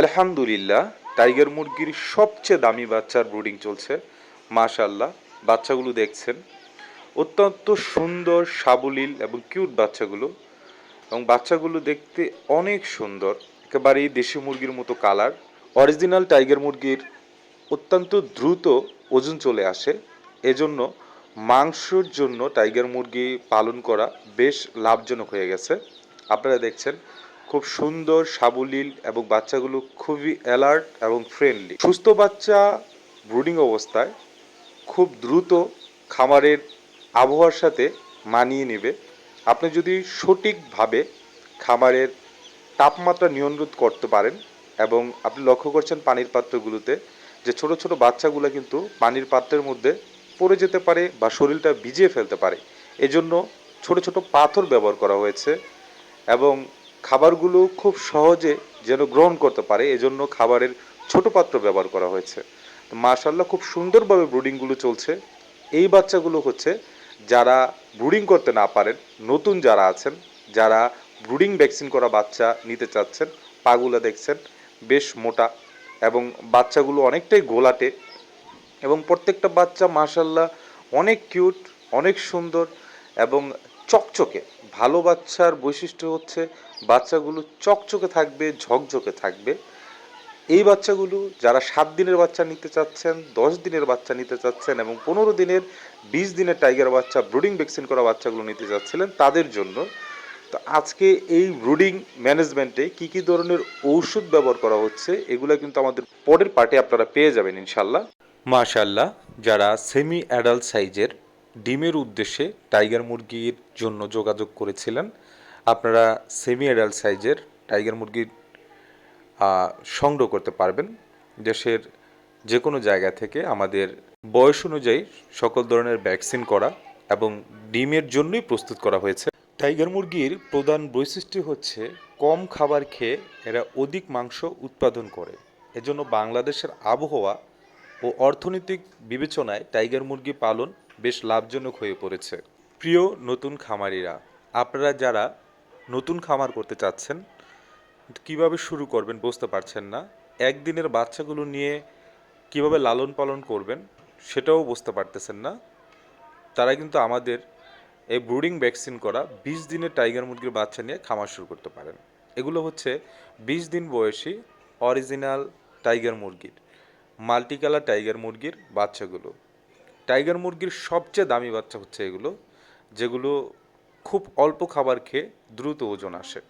আলহামদুলিল্লাহ, টাইগার মুরগির সবচেয়ে দামি বাচ্চার ব্রুডিং চলছে। মাশাল্লাহ বাচ্চাগুলো দেখছেন। অত্যন্ত সুন্দর, সাবলীল এবং কিউট বাচ্চাগুলো। এবং বাচ্চাগুলো দেখতে অনেক সুন্দর, একেবারেই দেশি মুরগির মতো কালার। অরিজিনাল টাইগার মুরগির অত্যন্ত দ্রুত ওজন চলে আসে। এজন্য মাংসর জন্য টাইগার মুরগি পালন করা বেশ লাভজনক হয়ে গেছে। আপনারা দেখছেন খুব সুন্দর, সাবলীল এবং বাচ্চাগুলো খুবই অ্যালার্ট এবং ফ্রেন্ডলি সুস্থ বাচ্চা ব্রুডিং অবস্থায় খুব দ্রুত খামারের আবহাওয়ার সাথে মানিয়ে নেবে। আপনি যদি সঠিকভাবে খামারের তাপমাত্রা নিয়ন্ত্রণ করতে পারেন এবং আপনি লক্ষ্য করছেন পানির পাত্রগুলোতে, যে ছোট ছোট বাচ্চাগুলো কিন্তু পানির পাত্রের মধ্যে পড়ে যেতে পারে বা শরীরটা ভিজিয়ে ফেলতে পারে। এজন্য ছোট ছোট পাথর ব্যবহার করা হয়েছে এবং খাবারগুলো খুব সহজে যেন গ্রহণ করতে পারে, এজন্য খাবারের ছোট পাত্র ব্যবহার করা হয়েছে। মাশাল্লাহ খুব সুন্দরভাবে ব্রুডিংগুলো চলছে। এই বাচ্চাগুলো হচ্ছে যারা ব্রুডিং করতে না পারেন, নতুন যারা আছেন, যারা ব্রুডিং ভ্যাকসিন করা বাচ্চা নিতে চাচ্ছেন, পাগুলা দেখছেন, বেশ মোটা এবং বাচ্চাগুলো অনেকটাই গোলাটে এবং প্রত্যেকটা বাচ্চা মাশাল্লাহ অনেক কিউট, অনেক সুন্দর এবং চকচকে। ভালো বাচ্চার বৈশিষ্ট্য হচ্ছে বাচ্চাগুলো চকচকে থাকবে, ঝকঝকে থাকবে। এই বাচ্চাগুলো যারা সাত দিনের বাচ্চা নিতে চাচ্ছেন, দশ দিনের বাচ্চা নিতে চাচ্ছেন এবং পনেরো দিনের, বিশ দিনের টাইগার বাচ্চা, ব্রুডিং ভ্যাকসিন করা বাচ্চাগুলো নিতে চাচ্ছিলেন তাদের জন্য। তো আজকে এই ব্রুডিং ম্যানেজমেন্টে কি কি ধরনের ঔষধ ব্যবহার করা হচ্ছে, এগুলো কিন্তু আমাদের পরের পার্টে আপনারা পেয়ে যাবেন ইনশাল্লাহ মাশাল্লাহ যারা সেমি অ্যাডাল্ট সাইজের ডিমের উদ্দেশ্যে টাইগার মুরগির জন্য যোগাযোগ করেছিলেন। আপনারা সেমি অ্যাডাল্ট সাইজের টাইগার মুরগির সংগ্রহ করতে পারবেন। দেশের যে কোনো জায়গা থেকে আমাদের বয়স অনুযায়ী সকল ধরনের ভ্যাকসিন করা এবং ডিমের জন্যই প্রস্তুত করা হয়েছে। টাইগার মুরগির প্রধান বৈশিষ্ট্য হচ্ছে কম খাবার খেয়ে এরা অধিক মাংস উৎপাদন করে। এজন্য বাংলাদেশের আবহাওয়া ও অর্থনৈতিক বিবেচনায় টাইগার মুরগি পালন বেশ লাভজনক হয়ে পড়েছে। প্রিয় নতুন খামারিরা, আপনারা যারা নতুন খামার করতে চাচ্ছেন, কীভাবে শুরু করবেন বুঝতে পারছেন না। একদিনের বাচ্চাগুলো নিয়ে কীভাবে লালন পালন করবেন সেটাও বুঝতে পারতেছেন না। তারা কিন্তু আমাদের এই ব্রুডিং ভ্যাকসিন করা বিশ দিনের টাইগার মুরগির বাচ্চা নিয়ে খামার শুরু করতে পারেন। এগুলো হচ্ছে বিশ দিন বয়সী অরিজিনাল টাইগার মুরগির, মাল্টিকালার টাইগার মুরগির বাচ্চাগুলো। টাইগার মুরগির সবচেয়ে দামি বাচ্চা হচ্ছে এগুলো, যেগুলো খুব অল্প খাবার খেয়ে দ্রুত ওজন আসে।